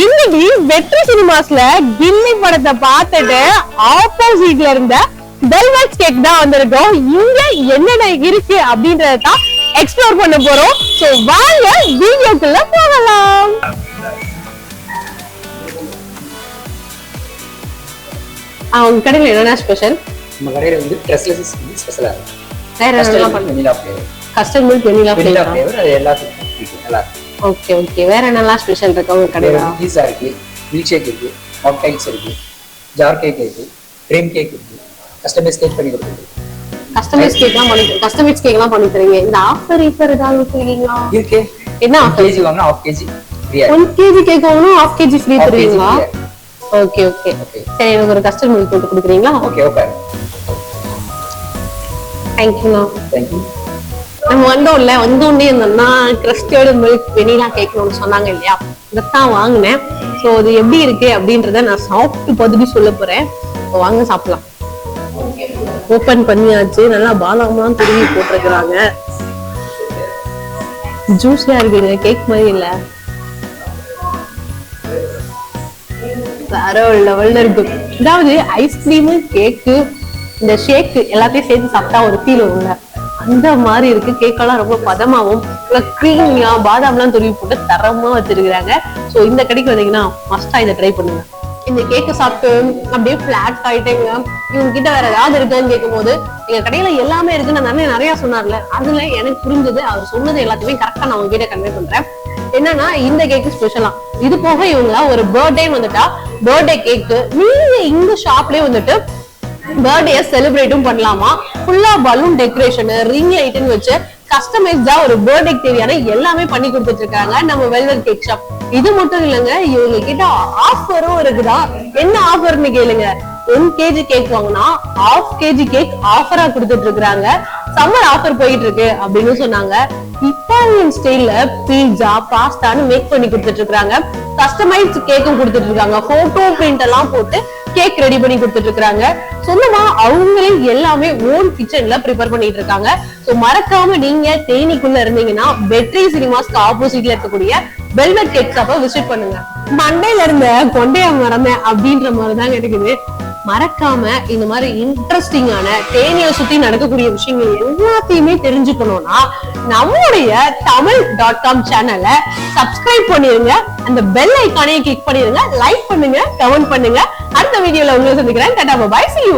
இன்னைக்கு வெற்றி சினிமாஸ்ல கில்லி படத்தை பார்த்துட்டு ஆப்போசிட்ல இருந்த வெல்வெட் கேக் தான் வந்திருக்கோம். இங்க என்னென்ன இருக்கு அப்படின்றத தான் எக்ஸ்ப்ளோர் பண்ண போறோம். சோ வாங்க வீடியோக்குள்ள போகலாம். அவங்க கடையில என்னென்ன ஸ்பெஷல் நம்ம கடையில வந்து ட்ரெஸ்லெஸ் ஸ்பெஷலாக இருக்கும் பண்ணுங்க வெனிலா ஃப்ளேவர் அது எல்லாத்துக்கும் நல்லா இருக்கும் ஓகே ஓகே வேற என்னெல்லாம் ஸ்பெஷல் இருக்கு உங்க கடையில? பீஸா இருக்கு மில்க் ஷேக் இருக்கு கேக்ஸ் இருக்கு ஜார் கேக் இருக்கு க்ரீம் கேக் இருக்கு கஸ்டமைஸ் கேக் பண்ணி கொடுக்குறது கஸ்டமைஸ் கேக்லாம் பண்ணி கஸ்டமைஸ் கேக்லாம் பண்ணி தரீங்க. இந்த ஆஃபர் ஈஃபர் ஏதாவது வச்சிருக்கீங்களா இருக்கு. என்ன ஆஃபர் கேஜி வாங்கினா ஹாஃப் கேஜி ஃப்ரீயா ஒன் கேஜி கேக் வாங்கணும் ஹாஃப் கேஜி ஃப்ரீ தருவீங்களா. Okay okay. சரி எனக்கு ஒரு கஸ்டர்ட் மில்க் போட்டு கொடுக்குறீங்களா? ஓகே ஓகே தேங்க்யூண்ணா தேங்க்யூ நம்ம வந்தோம்ல வந்தோடனே இருந்தோம்னா கிறிஸ்டியோட மில்க் வெனிலா கேட்கணும்னு சொன்னாங்க இல்லையா? இதைத்தான் வாங்கினேன். ஸோ அது எப்படி இருக்கு அப்படின்றத நான் சாப்பிட்டு பதுக்கி சொல்ல போறேன். வாங்க சாப்பிடலாம். ஓபன் பண்ணியாச்சு. நல்லா பாதாம்லாம் திரும்பி போட்டிருக்கிறாங்க. ஜூஸியா இருக்குங்க கேக் மாதிரி இல்ல. வேற லெவல்ல இருக்கு. அதாவது ஐஸ்கிரீமு கேக்கு இந்த ஷேக் எல்லாத்தையும் சேர்த்து சாப்பிட்டா ஒரு ஃபீல் வரும்ல. அந்த மாதிரி இருக்கு. கேக்கெல்லாம் ரொம்ப பதமாவும் க்ரீமியா பாதாம்லாம் துருவி போட்டு தரமா வச்சிருக்கிறாங்க. ஸோ இந்த கடைக்கு வந்தீங்கன்னா மஸ்டா இதை ட்ரை பண்ணுங்க. இந்த கேக்கு சாப்பிட்டு அப்படியே ஃபிளாட் ஆயிட்டேங்க. இவங்க கிட்ட வேற ஏதாவது இருக்கான்னு கேட்கும்போது எங்க கடையில எல்லாமே இருக்குன்னு நிறைய நிறைய சொன்னார்ல. அதுல எனக்கு புரிஞ்சது அவர் சொன்னது எல்லாத்தையுமே கரெக்டா நான் உங்ககிட்ட கன்வே பண்றேன். என்னன்னா இந்த கேக்கு ஸ்பெஷலா இது போக இவங்க ஒரு பர்த்டே வந்துட்டா பர்த்டே கேக்கு நீங்க இந்த ஷாப்லயே வந்துட்டு பர்த்டே செலிப்ரேட்டும் பண்ணலாமா? ஃபுல்லா பலூன் டெக்கரேஷன் ரிங் லைட்னு வச்சு கஸ்டமைஸ்டா ஒரு பர்த்டே தேவையான எல்லாமே பண்ணி கொடுத்துட்டு இருக்காங்க நம்ம வெல்வெட் கேக் ஷாப் இது மட்டும் இல்லைங்க இவங்க கிட்ட ஆஃபரும் இருக்குதா? என்ன ஆஃபர்னு கேளுங்க. ஒன் கேஜி கேக் வாங்கினா ஹாஃப் கேஜி கேக் ஆஃபரா கொடுத்துட்டு இருக்காங்க சம்மர் ஆஃபர் போயிட்டு இருக்கு அப்படின்னு சொன்னாங்க. இட்டாலியன் ஸ்டைல்ல பீட்சா பாஸ்தான்னு மேக் பண்ணி கொடுத்துட்டு இருக்காங்க கஸ்டமைஸ்ட் கேக்கும் கொடுத்துட்டு இருக்காங்க போட்டோ பிரிண்ட் எல்லாம் போட்டு கேக் ரெடி பண்ணி கொடுத்துட்டு இருக்காங்க சொந்தமா அவங்களே எல்லாமே ஓன் கிச்சன்ல ப்ரிப்பேர் பண்ணிட்டு இருக்காங்க சோ மறக்காம நீங்க தேனிக்குள்ள இருந்தீங்கன்னா வெற்றி சினிமாஸ்க்கு ஆப்போசிட்ல இருக்கக்கூடிய வெல்வெட் கேக் ஷாப்பை விசிட் பண்ணுங்க. மண்டையில இருந்த கொண்டைய மறந்தேன் அப்படின்ற மாதிரி தான் இருக்குது. மறக்காம இந்த மாதிரி இன்ட்ரெஸ்டிங்கான தேனியை சுத்தி நடக்கக்கூடிய விஷயங்கள் எல்லாத்தையுமே தெரிஞ்சுக்கணும்னா நம்முடைய தமிழ் டாட் காம் சேனலை சப்ஸ்கிரைப் பண்ணிருங்க. அந்த பெல் ஐக்கானையும் கிளிக் பண்ணிருங்க. லைக் பண்ணுங்க கமெண்ட் பண்ணுங்க. அடுத்த வீடியோல உங்களை சந்திக்கிறேன். டாடா பாய் சி யூ